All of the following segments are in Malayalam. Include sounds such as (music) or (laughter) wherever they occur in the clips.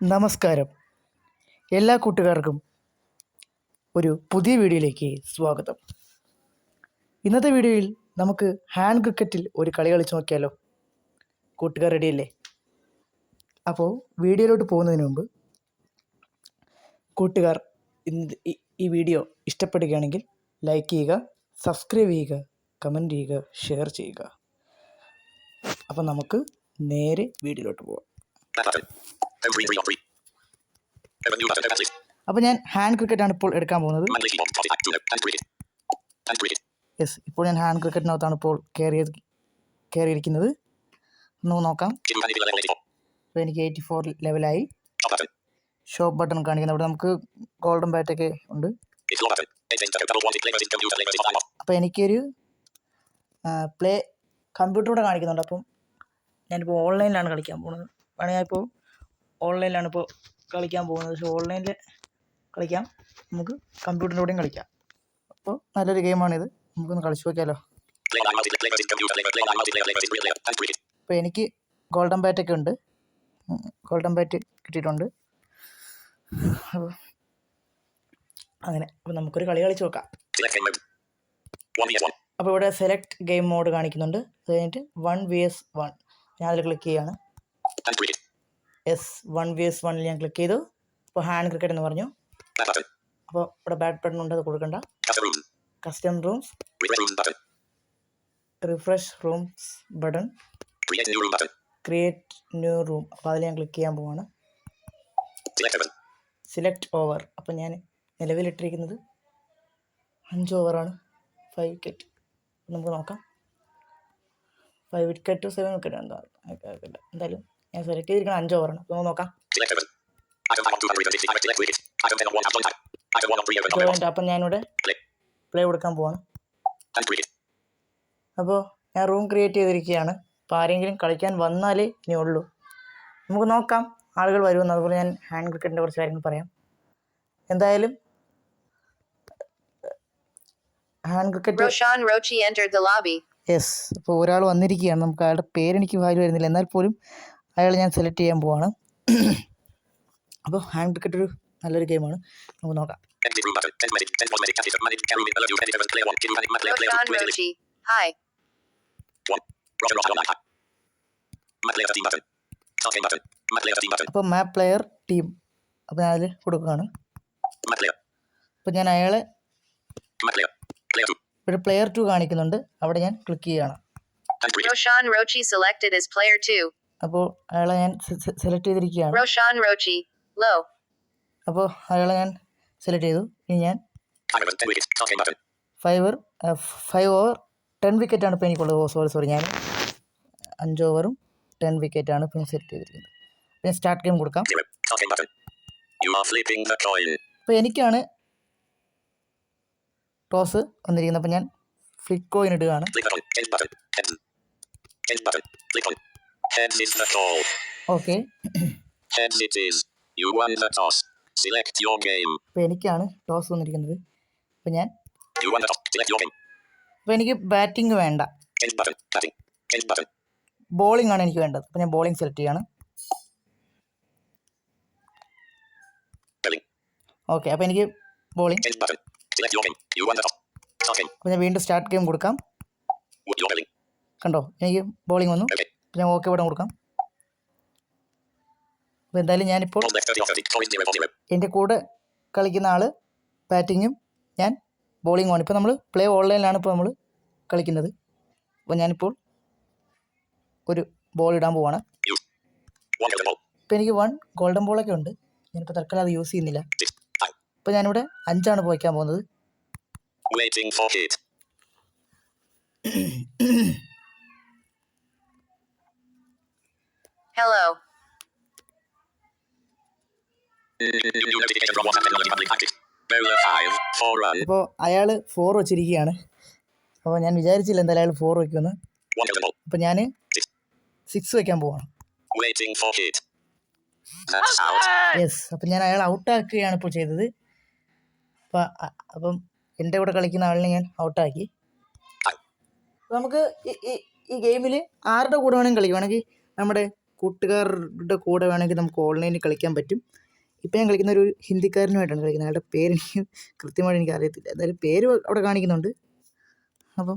നമസ്കാരം. എല്ലാ കൂട്ടുകാർക്കും ഒരു പുതിയ വീഡിയോയിലേക്ക് സ്വാഗതം. ഇന്നത്തെ വീഡിയോയിൽ നമുക്ക് ഹാൻഡ് ക്രിക്കറ്റിൽ ഒരു കളി കളിച്ചു നോക്കിയാലോ? കൂട്ടുകാർ റെഡിയല്ലേ അപ്പോൾ വീഡിയോയിലോട്ട് പോകുന്നതിന് മുമ്പ് കൂട്ടുകാർ ഈ വീഡിയോ ഇഷ്ടപ്പെടുകയാണെങ്കിൽ ലൈക്ക് ചെയ്യുക സബ്സ്ക്രൈബ് ചെയ്യുക കമന്റ് ചെയ്യുക ഷെയർ ചെയ്യുക. അപ്പോൾ നമുക്ക് നേരെ വീഡിയോയിലോട്ട് പോകാം അപ്പൊ ഞാൻ ഹാൻഡ് ക്രിക്കറ്റ് ആണ് ഇപ്പോൾ എടുക്കാൻ പോകുന്നത്. യെസ് ഇപ്പോൾ ഞാൻ ഹാൻഡ് ക്രിക്കറ്റിനകത്താണ് ഇപ്പോൾ കയറിയിരിക്കുന്നത് ഒന്ന് നോക്കാം. അപ്പോൾ എനിക്ക് എയ്റ്റി ഫോർ ലെവലായി ഷോപ്പ് ബട്ടൺ കാണിക്കുന്നത് അവിടെ നമുക്ക് ഗോൾഡൻ ബാറ്റ് ഒക്കെ ഉണ്ട്. അപ്പോൾ എനിക്കൊരു പ്ലേ കമ്പ്യൂട്ടറോടെ കാണിക്കുന്നുണ്ട്. അപ്പം ഞാനിപ്പോൾ ഓൺലൈനിലാണ് കളിക്കാൻ പോകുന്നത്. വേണമെങ്കിൽ ഇപ്പോൾ ഓൺലൈനിലാണ് ഇപ്പോൾ കളിക്കാൻ പോകുന്നത്. പക്ഷേ ഓൺലൈനിൽ കളിക്കാം. നമുക്ക് കമ്പ്യൂട്ടറിന്റെ കൂടെയും കളിക്കാം. അപ്പോൾ നല്ലൊരു ഗെയിമാണിത്. നമുക്കൊന്ന് കളിച്ചു നോക്കിയാലോ. അപ്പോൾ എനിക്ക് ഗോൾഡൻ ബാറ്റൊക്കെ ഉണ്ട്. ഗോൾഡൻ ബാറ്റ് കിട്ടിയിട്ടുണ്ട്. അപ്പോൾ അങ്ങനെ അപ്പോൾ നമുക്കൊരു കളി കളിച്ച് നോക്കാം. അപ്പോൾ ഇവിടെ സെലക്ട് ഗെയിം മോഡ് കാണിക്കുന്നുണ്ട്. അത് കഴിഞ്ഞിട്ട് വൺ വി എസ് വൺ. ഞാൻ അതിൽ click cricket. S one V S വണ്ണിൽ ഞാൻ ക്ലിക്ക് ചെയ്തു. അപ്പോൾ ഹാൻഡ് ക്രിക്കറ്റ് എന്ന് പറഞ്ഞു. അപ്പോൾ ഇവിടെ ബാറ്റ് ബട്ടൺ ഉണ്ട് അത് കൊടുക്കണ്ട. Custom rooms. Refresh rooms button. Create new room അപ്പോൾ അതിൽ ഞാൻ ക്ലിക്ക് ചെയ്യാൻ പോവാണ്. സെലക്ട് ഓവർ അപ്പോൾ ഞാൻ നിലവിലിട്ടിരിക്കുന്നത് അഞ്ച് ഓവറാണ് ഫൈവ് വിക്കറ്റ് നമുക്ക് നോക്കാം. Five wicket to seven wicket എന്താ. എന്തായാലും ഞാൻ സെലക്ട് ചെയ്തിരിക്കണം അഞ്ച് ഓവറാണ് അപ്പോൾ നോക്കാം Select open. Item 5 on 260. Item select cricket. Item 10 on 1 tab long tab. Item 1 on 3 open top joint അപ്പം ഞാനിവിടെ പ്ലേ കൊടുക്കാൻ പോവാണ് അപ്പോൾ ഞാൻ റൂം ക്രിയേറ്റ് ചെയ്തിരിക്കുകയാണ് അപ്പോൾ ആരെങ്കിലും കളിക്കാൻ വന്നാലേ ഇനി ഉള്ളൂ നമുക്ക് നോക്കാം ആളുകൾ വരുമെന്ന് അതുപോലെ ഞാൻ ഹാൻഡ് ക്രിക്കറ്റിന്റെ കുറച്ച് കാര്യങ്ങൾ പറയാം എന്തായാലും ഹാൻഡ് ക്രിക്കറ്റ്. യെസ് അപ്പോൾ ഒരാൾ വന്നിരിക്കുകയാണ് നമുക്ക് അയാളുടെ പേരെനിക്ക് വായിൽ വരുന്നില്ല എന്നാൽ പോലും അയാൾ ഞാൻ സെലക്ട് ചെയ്യാൻ പോവാണ്. അപ്പോൾ ഹാൻഡ് ക്രിക്കറ്റ് ഒരു നല്ലൊരു ഗെയിമാണ് നമുക്ക് നോക്കാം. അപ്പൊ മാപ്പ് പ്ലെയർ ടീം അപ്പൊ ഞാൻ അതിൽ കൊടുക്കുകയാണ്. അപ്പൊ ഞാൻ അയാളെ ഒരു പ്ലെയർ ടു കാണിക്കുന്നുണ്ട്. അവിടെ ഞാൻ ക്ലിക്ക് ചെയ്യണം അപ്പോൾ അയാളെ ഞാൻ സെലക്ട് ചെയ്തിരിക്കുകയാണ്. അപ്പോൾ അയാളെ ഞാൻ സെലക്ട് ചെയ്തു ഇനി ഞാൻ five over event. 10 wickets. Start game button. Five over ten വിക്കറ്റാണ് ഇപ്പോൾ എനിക്കുള്ളത് ഓ സോറി സോറി ഞാൻ അഞ്ച് ഓവറും ടെൻ വിക്കറ്റാണ് ഇപ്പോൾ ഞാൻ സെലക്ട് ചെയ്തിരിക്കുന്നത് അപ്പോൾ ഞാൻ സ്റ്റാർട്ട് ഗെയിം കൊടുക്കാം 0. Start game button. You are flipping the coin. അപ്പോൾ എനിക്കാണ് ടോസ് വന്നിരിക്കുന്നത് അപ്പോൾ ഞാൻ ഫ്ലിപ്പ് കോയിൻ ഇടുകയാണ് Heads is the call. Okay. Heads it is. You won the toss. Select your game. അപ്പോൾ എനിക്കാണ് ടോസ് വന്നിരിക്കുന്നത് അപ്പോൾ ഞാൻ You won the toss. Select your game. അപ്പോൾ എനിക്ക് ബാറ്റിംഗ് വേണ്ട End button. Batting. Change button. Bowling ആണ് എനിക്ക് വേണ്ടത് അപ്പോൾ ഞാൻ ബോളിംഗ് സെലക്ട് ചെയ്യാണ് Bowling. ഓക്കെ അപ്പോൾ എനിക്ക് bowling End button. Select your game. You won the toss. Start game. അപ്പോൾ ഞാൻ വീണ്ടും സ്റ്റാർട്ട് ഗെയിം കൊടുക്കാം your bowling. കണ്ടോ എനിക്ക് ബോളിംഗ് വന്നു Okay. അപ്പോൾ ഞാൻ ഓക്കെ ഇവിടെ കൊടുക്കാം അപ്പോൾ എന്തായാലും ഞാനിപ്പോൾ Ball left 30 or 30. Point 0 for 0. എന്റെ കൂടെ കളിക്കുന്ന ആൾ ബാറ്റിങ്ങും ഞാൻ ബോളിങ്ങുമാണ് ഇപ്പോൾ നമ്മൾ പ്ലേ ഓൺലൈനിലാണ് ഇപ്പോൾ നമ്മൾ കളിക്കുന്നത് അപ്പോൾ ഞാനിപ്പോൾ ഒരു ബോൾ ഇടാൻ പോവാണ്. ഇപ്പോൾ എനിക്ക് വൺ ഗോൾഡൻ ബോളൊക്കെ ഉണ്ട് ഞാനിപ്പോൾ തൽക്കാലം അത് യൂസ് ചെയ്യുന്നില്ല. ഇപ്പോൾ ഞാനിവിടെ അഞ്ചാണ് പോയിക്കാൻ പോകുന്നത് (coughs) Waiting for hit. Hello. New notification from WhatsApp Technology Public Active. Bowler 5. For run. അപ്പോ അയാൾ ഫോർ വെച്ചിരിക്കുകയാണ് അപ്പോൾ ഞാൻ വിചാരിച്ചില്ല എന്തായാലും അയാൾ ഫോർ വെക്കുന്നു അപ്പോൾ ഞാൻ. സിക്സ് വെക്കാൻ പോവാണ്. യെസ് അപ്പം ഞാൻ അയാൾ ഔട്ട് ഔട്ടാക്കുകയാണ് ഇപ്പോൾ ചെയ്തത് അപ്പം അപ്പം എന്റെ കൂടെ കളിക്കുന്ന ആളിനെ ഞാൻ ഔട്ടാക്കി നമുക്ക് ഈ- ഗെയിമിൽ ആരുടെ കൂടെ വേണമെങ്കിൽ കളിക്കുവാണെങ്കിൽ നമ്മുടെ കൂട്ടുകാരുടെ കൂടെ വേണമെങ്കിൽ നമുക്ക് ഓൺലൈനിൽ കളിക്കാൻ പറ്റും ഇപ്പം ഞാൻ കളിക്കുന്ന ഒരു ഹിന്ദിക്കാരനുമായിട്ടാണ് കളിക്കുന്നത് അയാളുടെ പേര് എനിക്ക് കൃത്യമായിട്ട് എനിക്ക് അറിയത്തില്ല എന്തായാലും പേര് അവിടെ കാണിക്കുന്നുണ്ട് അപ്പം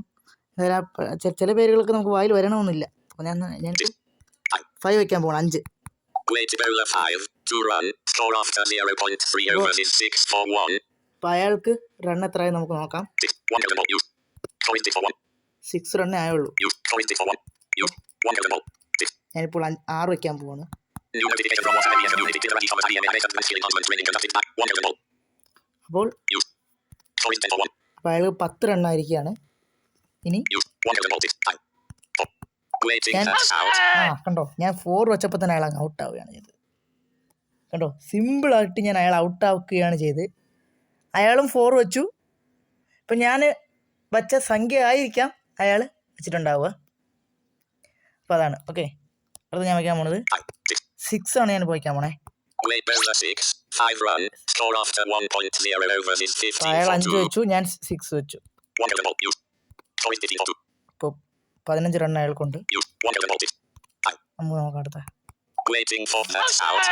എന്തായാലും ചില പേരുകളൊക്കെ നമുക്ക് വായിൽ വരണമെന്നില്ല അപ്പോൾ ഞാൻ ഞാൻ ഫൈവ് വയ്ക്കാൻ പോകണം അഞ്ച് 5. To run. Score after 0.3 Go. overs is 6 for 1. അപ്പോൾ അയാൾക്ക് റൺ എത്രയായി നമുക്ക് നോക്കാം 6. 1 golden ball. Use. Point it for 1. Six റണ്ണേ ആയുള്ളൂ ഞാനിപ്പോൾ ആറ് വയ്ക്കാൻ പോവാണ് New notification from WhatsApp MES Unity. Did Thomas IMA and skill enhancement training conducted back. 1 golden ball. അപ്പോൾ 10 for 1. അപ്പോൾ അയാൾ പത്ത് റണ്ണായിരിക്കുകയാണ് ഇനി Use. 1 golden ball. 6. Time. 4. Waiting Ten. that's out. ആ കണ്ടോ ഞാൻ ഫോർ വെച്ചപ്പോൾ തന്നെ അയാൾ ഔട്ട് ആവുകയാണ് ചെയ്തത് കണ്ടോ സിമ്പിളായിട്ട് ഞാൻ അയാൾ ഔട്ട് ആക്കുകയാണ് ചെയ്ത് അയാളും ഫോർ വെച്ചു ഇപ്പം ഞാൻ വച്ച സംഖ്യ ആയിരിക്കാം അയാൾ വെച്ചിട്ടുണ്ടാവുക അപ്പോൾ അതാണ് ഓക്കെ അടുത്ത് ഞാൻ വയ്ക്കാൻ പോണത് 6. സിക്സ് ആണ് ഞാൻ വയ്ക്കാൻ പോണേ Wait bowler 6. 5 run. Score after 1.0 overs is 15 അയാൾ അഞ്ച് വെച്ചു ഞാൻ സിക്സ് വെച്ചു 1 golden ball. Use. Point 15 for 2. ഇപ്പോൾ പതിനഞ്ച് റൺ അയാൾക്കുണ്ട് Use. 1 golden ball. 6. Time. നമുക്ക് നോക്കാം അടുത്ത.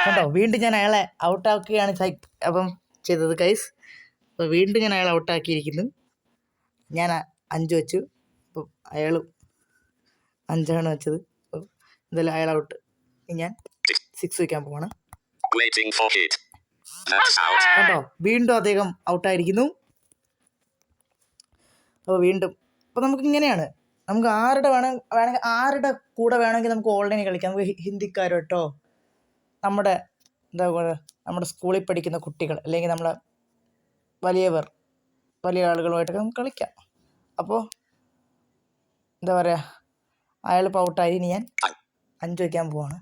കണ്ടോ വീണ്ടും ഞാൻ അയാളെ ഔട്ടാക്കുകയാണ് ആക്കുകയാണ് അപ്പം ചെയ്തത് കൈസ് അപ്പോൾ വീണ്ടും ഞാൻ അയാൾ ഔട്ട് ആക്കിയിരിക്കുന്നു ഞാൻ അഞ്ച് വെച്ചു അപ്പം അയാൾ അഞ്ചാണ് വെച്ചത് എന്തായാലും അയാൾ ഔട്ട് ഞാൻ സിക്സ് വയ്ക്കാൻ പോവാണ്. കണ്ടോ? വീണ്ടും അദ്ദേഹം ഔട്ടായിരിക്കുന്നു. അപ്പോൾ വീണ്ടും അപ്പോൾ നമുക്ക് ഇങ്ങനെയാണ്. നമുക്ക് ആരുടെ വേണം വേണമെങ്കിൽ ആരുടെ കൂടെ വേണമെങ്കിൽ നമുക്ക് ഓൺലൈനിൽ കളിക്കാം. നമുക്ക് ഹിന്ദിക്കാരോട്ടോ നമ്മുടെ എന്താ പറയുക നമ്മുടെ സ്കൂളിൽ പഠിക്കുന്ന കുട്ടികൾ അല്ലെങ്കിൽ നമ്മളെ വലിയവർ വലിയ ആളുകളുമായിട്ടൊക്കെ നമുക്ക് കളിക്കാം. അപ്പോൾ എന്താ പറയുക അയാളിപ്പോൾ ഔട്ടായി. ഇനി ഞാൻ അഞ്ച് വയ്ക്കാൻ പോവാണ്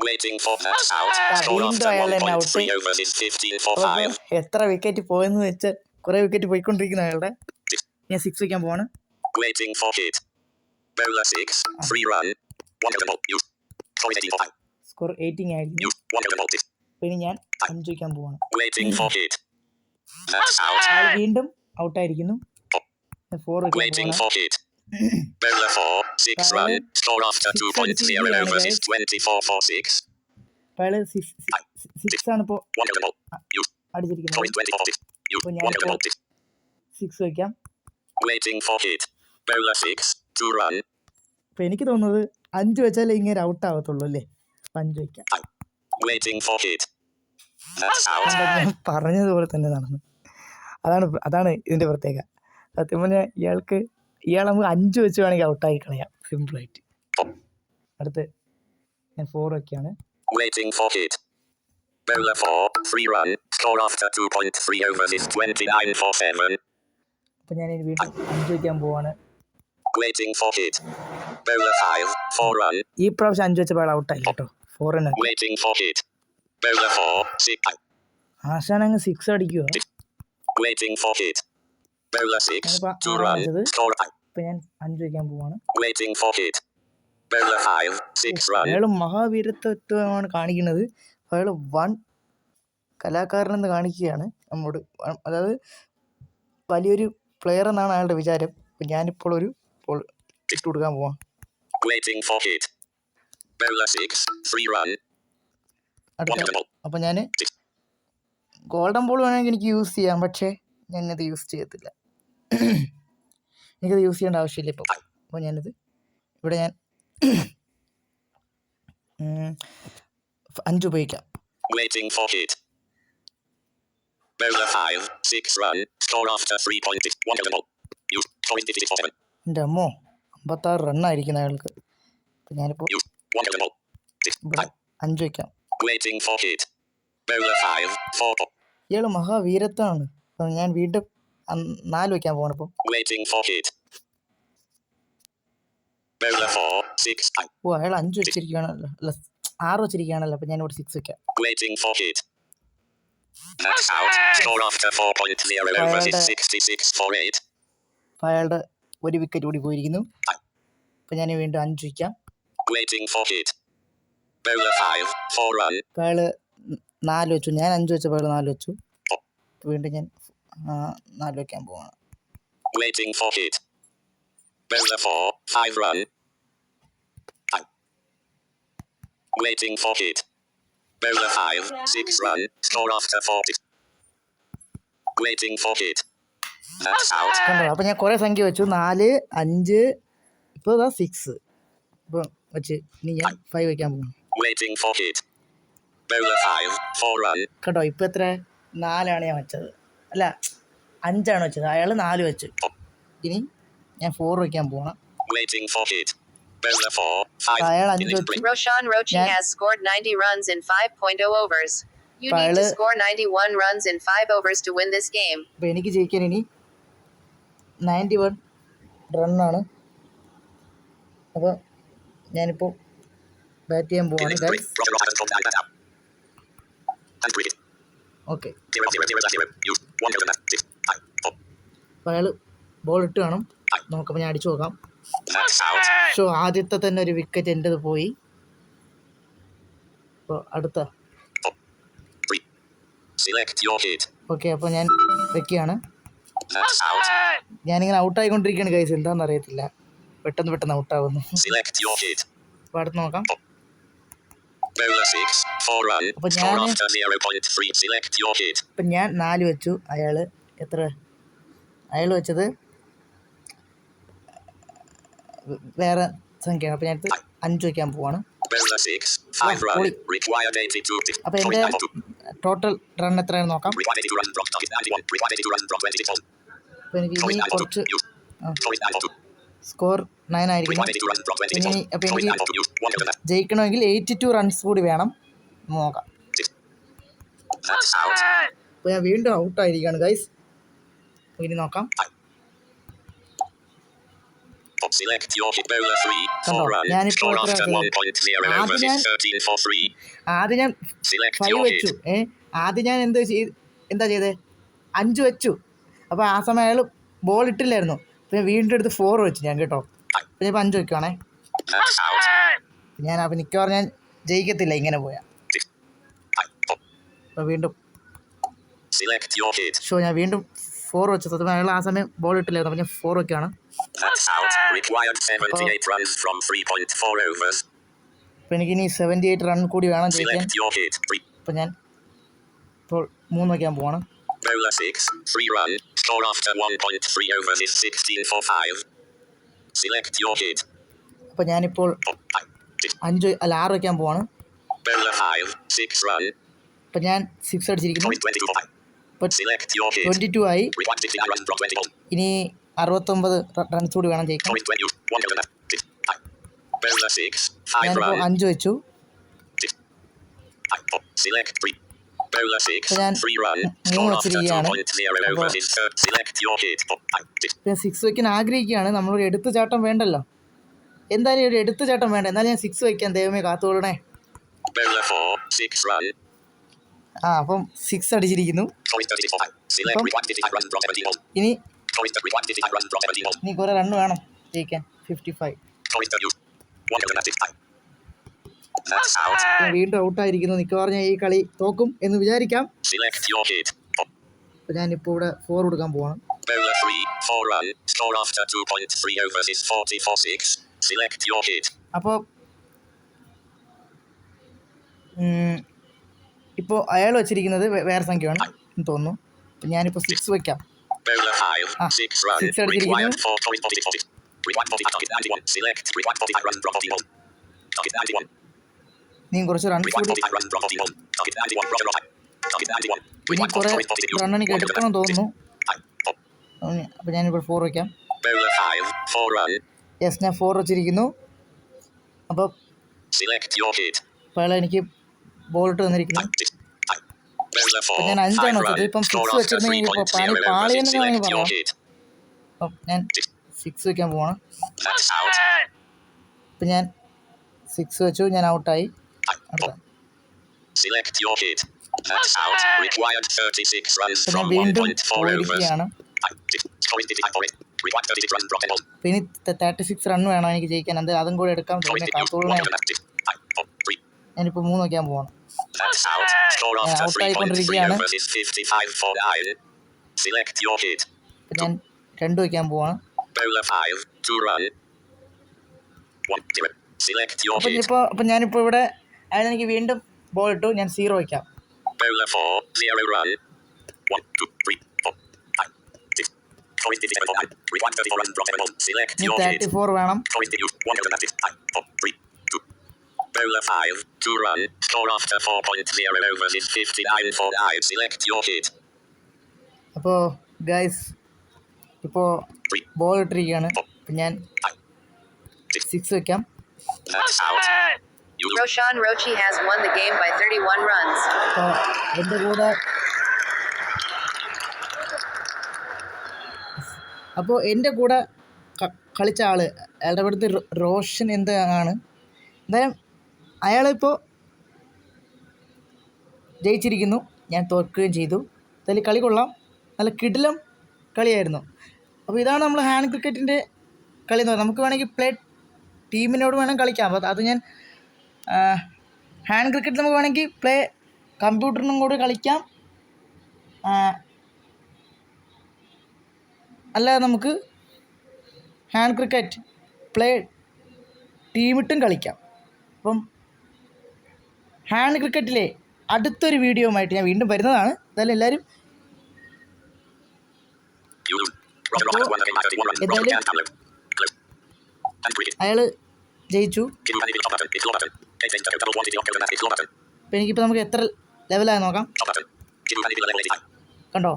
Waiting for that's out. Score വീണ്ടും അയാൾ തന്നെ 1.3 out. overs is 15 for അപ്പോൾ 5. എത്ര വിക്കറ്റ് പോയെന്ന് വെച്ചാൽ കുറെ വിക്കറ്റ് പോയിക്കൊണ്ടിരിക്കുന്ന അയാളുടെ ഞാൻ സിക്സ് വയ്ക്കാൻ പോവാണ് Waiting for hit. Bowler 6. 3 run. 1 golden ball. Use. Point 18 for 5. Score eighteen ആയിരുന്നു Use. 1 golden ball. 6. അപ്പോൾ ഇനി ഞാൻ അഞ്ച് വയ്ക്കാൻ പോവാണ് വീണ്ടും ഔട്ടായിരിക്കുന്നു ഫോർ വയ്ക്കാൻ Bowler 4. 6 run. Score after Six 2.0 and overs is guys. 24 for 6. അപ്പോൾ അയാൾ സിക്സ് ആണ് ഇപ്പോൾ 1 golden ball. Use. അടിച്ചിരിക്കുന്നത് Point 24 for 6. Use. അപ്പോൾ 1 ഞാനിപ്പോൾ golden ball. 6. സിക്സ് വയ്ക്കാം Waiting for hit. Bowler 6. 2 run. അപ്പോൾ എനിക്ക് തോന്നുന്നത് അഞ്ച് വെച്ചാലേ ഇങ്ങനെ ഔട്ട് ആവത്തുള്ളൂ അല്ലേ അപ്പം അഞ്ച് വയ്ക്കാം ഞാൻ പറഞ്ഞതുപോലെ തന്നെ നടന്നു അതാണ് അതാണ് ഇതിന്റെ പ്രത്യേകത സത്യം പറഞ്ഞാൽ ഇയാൾക്ക് ഇയാൾ നമുക്ക് അഞ്ച് വെച്ച് വേണമെങ്കിൽ ഔട്ടായി കളയാം സിമ്പിളായിട്ട് അടുത്ത് ഞാൻ ഫോർ ഒക്കെയാണ് Waiting for hit. Bowler 4. 3 run. Score after 2.3 overs is 29 for 7. അപ്പം ഞാൻ ഇനി വീണ്ടും അഞ്ച് വെക്കാൻ പോവാണ് Waiting for hit. Bowler 5. 4 run. ഈ പ്രാവശ്യം അഞ്ച് വെച്ചപ്പോൾ അയാൾ ആയി കേട്ടോ four run Waiting for hit. Bowler 4. 6. ആശാൻ അങ്ങ് സിക്സ് അടിക്കുക Waiting for hit. Bowler 6. ഞാനിപ്പോൾ 2 ആറാണ് run. Score. അപ്പം ഞാൻ അഞ്ച് വയ്ക്കാൻ പോവാണ് Waiting for hit. Bowler 5. 6 run. അയാൾ മഹാവീരത്വമാണ് കാണിക്കുന്നത് അയാൾ വൺ കലാകാരനെന്ന് കാണിക്കുകയാണ് നമ്മോട് അതായത് വലിയൊരു പ്ലെയർ എന്നാണ് അയാളുടെ വിചാരം അപ്പം ഞാനിപ്പോൾ ഒരു ഇട്ട് കൊടുക്കാൻ പോവാം അപ്പൊ for hit. Bowler 6. 3 run. 1 അടുത്ത golden ball. അപ്പം ഞാൻ ഗോൾഡൻ ബോൾ വേണമെങ്കിൽ എനിക്ക് യൂസ് ചെയ്യാം പക്ഷേ ഞാനത് യൂസ് ചെയ്യത്തില്ല എനിക്കത് യൂസ് ചെയ്യേണ്ട ആവശ്യമില്ല ഇപ്പോൾ അപ്പോൾ ഞാനിത് ഇവിടെ ഞാൻ (clears throat) അഞ്ച് ഉപയോഗിക്കാം Waiting for hit. Bowler 5. 6 run. Score after 3.6. 1 golden ball. Use. Point 56 for 7. എന്റെ അമ്മോ അമ്പത്താറ് റണ്ണായിരിക്കുന്ന അയാൾക്ക് അപ്പം ഞാനിപ്പോൾ Use. 1 golden ball. 6. ഇവിടെ അഞ്ച് വയ്ക്കാം Waiting for hit. Bowler 5. 4 pop. ഇയാൾ മഹാവീരത്താണ് അപ്പം ഞാൻ വീണ്ടും നാല് വയ്ക്കാൻ പോകണം ഇപ്പം Waiting ഫോർ hit. Bowler 4. 6. ഓ അയാൾ അഞ്ച് വെച്ചിരിക്കുകയാണല്ലോ അല്ല ആറ് വെച്ചിരിക്കുകയാണല്ലോ അപ്പം ഞാനിവിടെ സിക്സ് വെക്കാം Waiting for hit. That's out. Score after 4.0 overs is Wild. 66 for 8. അപ്പം അയാളുടെ ഒരു വിക്കറ്റ് കൂടി പോയിരിക്കുന്നു അപ്പം ഞാൻ വീണ്ടും അഞ്ച് വയ്ക്കാം അയാൾ for hit. Bowler 5. 4 run. അപ്പം അയാൾ നാല് വെച്ചു ഞാൻ അഞ്ച് വെച്ചപ്പോൾ നാല് വെച്ചു വീണ്ടും ഞാൻ ആ, നാല് വയ്ക്കാൻ പോവാണ് Waiting for hit. Bowler 4. 5 run. Waiting for hit. Bowler 5, 6 run, score after 40. Waiting for hit. That's out. കണ്ടോ അപ്പൊ ഞാൻ കുറേ സംഖ്യ വെച്ചു നാല് അഞ്ച് ഇപ്പൊ ഇതാ സിക്സ് ഇപ്പൊ വെച്ച് ഇനി ഞാൻ ഫൈവ് വെക്കാൻ പോകുന്നു Waiting for hit. Bowler 5, 4 run, കേട്ടോ ഇപ്പൊ എത്ര നാലാണ് ഞാൻ വെച്ചത് അല്ല അഞ്ചാണ് വെച്ചത് അയാൾ നാല് വെച്ചു ഇനി ഞാൻ ഫോർ വയ്ക്കാൻ പോകണം waiting for hit. Bowler 4, 5, അയാൾ അഞ്ച് innings വെച്ചു break. Roshan Rochi has scored 90 runs in 5.0 overs. You need to score 91 runs in 5 overs to win this game. അപ്പോൾ എനിക്ക് ജയിക്കാൻ ഇനി നയന്റി വൺ റണ്ണാണ് അപ്പോൾ ഞാനിപ്പോൾ ബാറ്റ് ചെയ്യാൻ പോവാണ് guys okay 0 0 0 0. Use 1 goal and that's it. Time. Four. അപ്പോൾ അയാൾ ബോൾ ഇട്ട് കാണും നോക്കുമ്പോൾ ഞാൻ അടിച്ചു നോക്കാം സോ. ഷോ ആദ്യത്തെ തന്നെ ഒരു വിക്കറ്റ് എന്റെത് പോയി അപ്പോൾ അടുത്ത. ഓക്കെ അപ്പോൾ ഞാൻ വെക്കുകയാണ്. ഞാനിങ്ങനെ ഔട്ടായിക്കൊണ്ടിരിക്കുകയാണ് കൈസ് എന്താണെന്ന് അറിയത്തില്ല പെട്ടെന്ന് പെട്ടെന്ന് ഔട്ടാവുന്നു അപ്പോൾ അടുത്ത് നോക്കാം your hit. ഇപ്പം ഞാൻ നാല് വെച്ചു അയാൾ എത്ര അയാൾ വെച്ചത് വേറെ സംഖ്യയാണ് അപ്പോൾ ഞാൻ അഞ്ച് വയ്ക്കാൻ പോവാണ് Bowler 6, 5 run, Oli. required 82. അപ്പോൾ Point എന്റെ number 2. ടോട്ടൽ റൺ എത്രയാണെന്ന് നോക്കാം Required 82 runs from target 91. Required 82 runs from 26 balls. അപ്പോൾ എനിക്ക് ഇനി കുറച്ച് Use. ആ. Point number 2. സ്കോർ നയൻ ആയിരിക്കും Required 82 runs from 26 ഇനി അപ്പോൾ എനിക്ക് number 2. Use. 1 goal and that's ജയിക്കണമെങ്കിൽ എയ്റ്റി ടു റൺസ് കൂടി വേണം നോക്കാം. അപ്പോൾ ഞാൻ വീണ്ടും ഔട്ടായിരിക്കുകയാണ് ഗൈസ് ഇനി നോക്കാം Select your hit. Bowler 3, 4 Kando, run, ഞാനിപ്പോൾ score എത്ര after ആക്കി? 1.0 ആദ്യം ഞാൻ- is 13 for 3. ആദ്യം ഞാൻ Select ഫൈവ് വെച്ചു. ഏ ആദ്യം ഞാൻ എന്താ ചെയ്ത് എന്താ ചെയ്തേ അഞ്ച് വെച്ചു അപ്പോൾ ആ സമയം അയാൾ ബോൾ ഇട്ടില്ലായിരുന്നു പിന്നെ വീണ്ടും എടുത്ത് ഫോർ വെച്ചു ഞാൻ കേട്ടോ പിന്നെ അഞ്ച് വെക്കുവാണേ ഞാൻ അപ്പം മിക്കവാറും ഞാൻ ജയിക്കത്തില്ല ഇങ്ങനെ പോയാ അപ്പോൾ വീണ്ടും. ഷോ ഞാൻ വീണ്ടും ഫോർ അപ്പോൾ അയാൾ ആ സമയം ബോൾ ഇട്ടില്ലായിരുന്നു അപ്പോൾ ഞാൻ ഫോർ വെക്കുകയാണ് That's out. 78 runs from 3.4 overs. അപ്പോൾ എനിക്കിനി സെവന്റി എയ്റ്റ് റൺ കൂടി വേണം ജയിക്കാൻ അപ്പോൾ ഞാൻ ഇപ്പോൾ മൂന്ന് വയ്ക്കാൻ പോവാണ് Bowler 6, 3 run, score after 1.3 over is 16 for 5. Select your hit. അപ്പോൾ ഞാനിപ്പോൾ Oh. അഞ്ച് അല്ല ആറ് വയ്ക്കാൻ പോവാണ് Bowler 5, 6 run, അപ്പോൾ ഞാൻ സിക്സ് അടിച്ചിരിക്കുന്നു point 22 for 5. ഇപ്പോൾ Select your hit. Twenty two ആയി Required 69 runs from 20 balls. ഇനി അറുപത്തൊമ്പത് റൺസ് കൂടി വേണം ജയിക്കാൻ Point 20. 1 goal and that's Six. Time. Bowler 6, 5 ഞാനിപ്പോൾ അഞ്ച് വെച്ചു Six. Time. Four. Select 3. Bowler 6, അപ്പോൾ ഞാൻ 3 run, മൂന്ന് score after വെച്ചിരിക്കുകയാണ് 2.0 overs is third. Select your hit. Oh, time. Six. ഞാൻ സിക്സ് വയ്ക്കാൻ ആഗ്രഹിക്കുകയാണ് നമ്മളൊരു എടുത്തു ചാട്ടം വേണ്ടല്ലോ എന്തായാലും ഒരു എടുത്തു ചാട്ടം വേണ്ട എന്നാലും ഞാൻ സിക്സ് വയ്ക്കാൻ ദൈവമേ കാത്തുകൊള്ളണേ Bowler 4, 6 run, ആ അപ്പം സിക്സ് അടിച്ചിരിക്കുന്നു point 36 for 5. Select Come. required 55 runs from 17 balls. ഇനി Point required 55 runs from 17 balls. ഇനി കുറേ റണ്ണ് വേണം ജയിക്കാൻ ഫിഫ്റ്റി ഫൈവ് വീണ്ടും ഔട്ടായിരിക്കുന്നു നിക്ക് പറഞ്ഞ ഈ കളി തോക്കും എന്ന് വിചാരിക്കാം അപ്പൊ ഞാനിപ്പോ. Oh. ഇവിടെ ഫോർ കൊടുക്കാൻ പോവാണ് Bowler 3, 4 run, score after 2.3 overs is 40 for 6. Select your hit. അപ്പോൾ ഇപ്പോൾ അയാൾ വെച്ചിരിക്കുന്നത് വേറെ സംഖ്യയാണ് എന്ന് തോന്നുന്നു ഞാനിപ്പോ ഞാനിപ്പോൾ സിക്സ് വെക്കാം സിക്സ് 5, Ah, 6 run, അടിച്ചിരിക്കുന്നു. നീ കുറച്ച് റൺസ് കൂടി 45 runs from 41. Target 91. Roger Roger. Target 91. ഇനി കുറേ 4.46 റൺ എനിക്ക് എടുക്കണം തോന്നുന്നു അപ്പൊ. അപ്പോൾ ഞാനിപ്പോൾ ഫോർ വയ്ക്കാം Bowler 5, 4 run, യെസ് ഞാൻ ഫോർ വെച്ചിരിക്കുന്നു അപ്പൊ അയാൾ എനിക്ക് ബോൾ ഇട്ട് തന്നിരിക്കുന്നു Time. Six. Time. Bowler 4, ഞാൻ അഞ്ചാണ് 5 വെച്ചത്. run, ഇപ്പം സിക്സ് വെച്ചിരുന്നെങ്കിൽ ഇപ്പോൾ 3.0 പണി overs പാളിയെന്ന് is വേണമെങ്കിൽ select your പറയാം. hit. അപ്പം ഞാൻ സിക്സ് വെക്കാൻ പോവാണ്. അപ്പം ഞാൻ സിക്സ് വെച്ചു ഞാൻ ഔട്ടായി. Select your hit. That's out. Required 36 runs from വീണ്ടും 1.4 overs. പോയിരിക്കുകയാണ് Time. Six. Score is 55 for 8. Required 36 runs from 10 balls. അപ്പം ഇനി തേർട്ടി സിക്സ് റൺ വേണം എനിക്ക് ജയിക്കാൻ അത് അതും കൂടെ എടുക്കാം പിന്നെ 52. കാത്തോളനെ One goal and that's it. Time. Oh. Three. ഞാനിപ്പോൾ മൂന്ന് വയ്ക്കാൻ പോവാണ് That's out. Score Yeah, after out 3.3 ആയിക്കൊണ്ടിരിക്കുകയാണ്. overs is 55 for 9. Select your hit. അപ്പം ഞാൻ രണ്ട് വയ്ക്കാൻ പോവാണ് Bowler 5. 2 run. 1 0. Select your അപ്പം hit. ഇപ്പോൾ അപ്പം ഞാനിപ്പോൾ ഇവിടെ അയാൾ എനിക്ക് വീണ്ടും ബോൾ ഇട്ടു ഞാൻ സീറോ വയ്ക്കാം Bowler 4, 0 run. 1, 2, 3, 4, 5, 6. Forest City 7 for 9. Required 34 runs, draw 7 balls. Select ഇനി your തേർട്ടി. ഫോർ വേണം Forest City, 1 out of 5, 4, 3, 2. Bowler 5, 2 run. Score after 4.0 overs is 59 for 9. Select your hit. അപ്പോൾ ഗൈസ് ഇപ്പോൾ 3, ബോൾ ഇട്ടിരിക്കുകയാണ് ഞാൻ 5, 6. സിക്സ് വെക്കാം Roshan Rochi has won the game by 31 runs. എന്റെ കൂടെ അപ്പോൾ എന്റെ കൂടെ കളിച്ച ആൾ അയാളുടെ അടുത്ത് റോഷൻ എന്താണ് എന്തായാലും അയാളിപ്പോൾ ജയിച്ചിരിക്കുന്നു. ഞാൻ തോൽക്കുകയും ചെയ്തു. എന്തായാലും കളി കൊള്ളാം. നല്ല കിടിലം കളിയായിരുന്നു. അപ്പോൾ ഇതാണ് നമ്മൾ ഹാൻഡ് ക്രിക്കറ്റിന്റെ കളി എന്ന് പറയുന്നത്. നമുക്ക് വേണമെങ്കിൽ പ്ലേ ടീമിനോട് വേണം കളിക്കാം. അപ്പോൾ അത് ഞാൻ ഹാൻഡ് ക്രിക്കറ്റ് നമുക്ക് വേണമെങ്കിൽ പ്ലേ കമ്പ്യൂട്ടറിനും കൂടി കളിക്കാം അല്ല അല്ലാതെ നമുക്ക് ഹാൻഡ് ക്രിക്കറ്റ് പ്ലേ ടീമിട്ടും കളിക്കാം അപ്പം ഹാൻഡ് ക്രിക്കറ്റിലെ അടുത്തൊരു വീഡിയോയുമായിട്ട് ഞാൻ വീണ്ടും വരുന്നതാണ് എന്തായാലും എല്ലാവരും അയാൾ lose. Roger Roger one game by 31 runs. Roger എന്തായാലും- can't download. Close. And cricket. അയാൾ ജയിച്ചു അപ്പോൾ നമുക്ക് എത്ര ലെവലായി നോക്കാം Top button. Give you any level 85. കണ്ടോ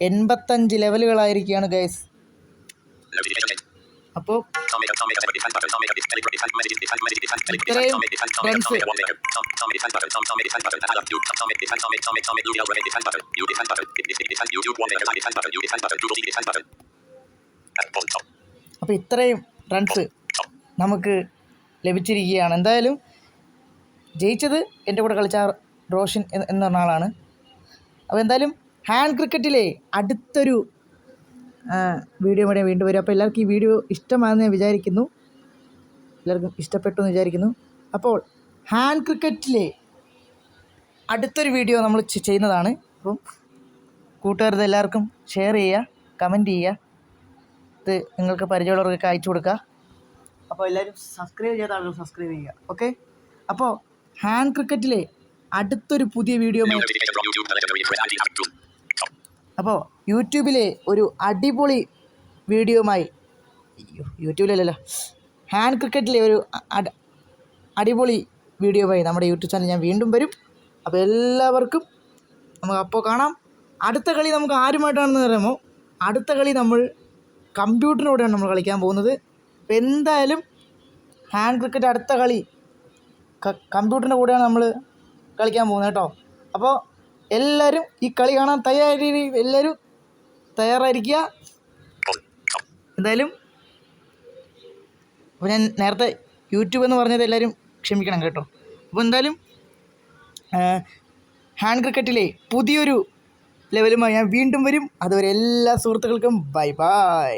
എൺപത്തഞ്ച് ലെവലുകളായിരിക്കുകയാണ് ഗൈസ്. അപ്പോൾ. അപ്പോൾ ഇത്രയും റൺസ്. നമുക്ക് ലഭിച്ചിരിക്കുകയാണ് എന്തായാലും ജയിച്ചത് എന്റെ കൂടെ കളിച്ച റോഷൻ എന്ന് പറഞ്ഞ ആളാണ് അപ്പോൾ എന്തായാലും ഹാൻഡ് ക്രിക്കറ്റിലെ അടുത്തൊരു വീഡിയോ ഇവിടെ വീണ്ടും വരും. അപ്പോൾ എല്ലാവർക്കും ഈ വീഡിയോ ഇഷ്ടമാണെന്ന് ഞാൻ വിചാരിക്കുന്നു. എല്ലാവർക്കും ഇഷ്ടപ്പെട്ടു എന്ന് വിചാരിക്കുന്നു. അപ്പോൾ ഹാൻഡ് ക്രിക്കറ്റിലെ അടുത്തൊരു വീഡിയോ നമ്മൾ ചെയ്യുന്നതാണ്. അപ്പം കൂട്ടുകാരത് എല്ലാവർക്കും ഷെയർ ചെയ്യുക കമന്റ് ചെയ്യുക. ഇത് നിങ്ങൾക്ക് പരിചയമുള്ളവർക്കൊക്കെ അയച്ചു കൊടുക്കുക. അപ്പോൾ എല്ലാവരും സബ്സ്ക്രൈബ് ചെയ്ത ആളുകൾ സബ്സ്ക്രൈബ് ചെയ്യുക. ഓക്കെ? അപ്പോൾ ഹാൻഡ് ക്രിക്കറ്റിലെ അടുത്തൊരു പുതിയ വീഡിയോ. അപ്പോൾ യൂട്യൂബിലെ ഒരു അടിപൊളി വീഡിയോയുമായി അയ്യോ യൂട്യൂബിലല്ലല്ലോ. ഹാൻഡ് ക്രിക്കറ്റിലെ ഒരു അടിപൊളി വീഡിയോ അടിപൊളി വീഡിയോയുമായി നമ്മുടെ യൂട്യൂബ് ചാനൽ ഞാൻ വീണ്ടും വരും. അപ്പോൾ എല്ലാവർക്കും നമുക്ക് അപ്പോൾ കാണാം. അടുത്ത കളി നമുക്ക് ആരുമായിട്ടാണെന്ന് പറയുമ്പോൾ അടുത്ത കളി നമ്മൾ കമ്പ്യൂട്ടറിനോടെയാണ് നമ്മൾ കളിക്കാൻ പോകുന്നത്. എന്തായാലും ഹാൻഡ് ക്രിക്കറ്റ് അടുത്ത കളി കമ്പ്യൂട്ടറിന്റെ കൂടെയാണ് നമ്മൾ കളിക്കാൻ പോകുന്നത് കേട്ടോ. അപ്പോൾ എല്ലാവരും ഈ കളി കാണാൻ തയ്യാറി എല്ലാവരും തയ്യാറായിരിക്കുക. എന്തായാലും അപ്പോൾ ഞാൻ നേരത്തെ യൂട്യൂബ് എന്ന് പറഞ്ഞത് എല്ലാവരും ക്ഷമിക്കണം കേട്ടോ. അപ്പോൾ എന്തായാലും ഹാൻഡ് ക്രിക്കറ്റിലെ പുതിയൊരു ലെവലുമായി ഞാൻ വീണ്ടും വരും. അതുവരെ എല്ലാ സുഹൃത്തുക്കൾക്കും ബൈ ബൈ.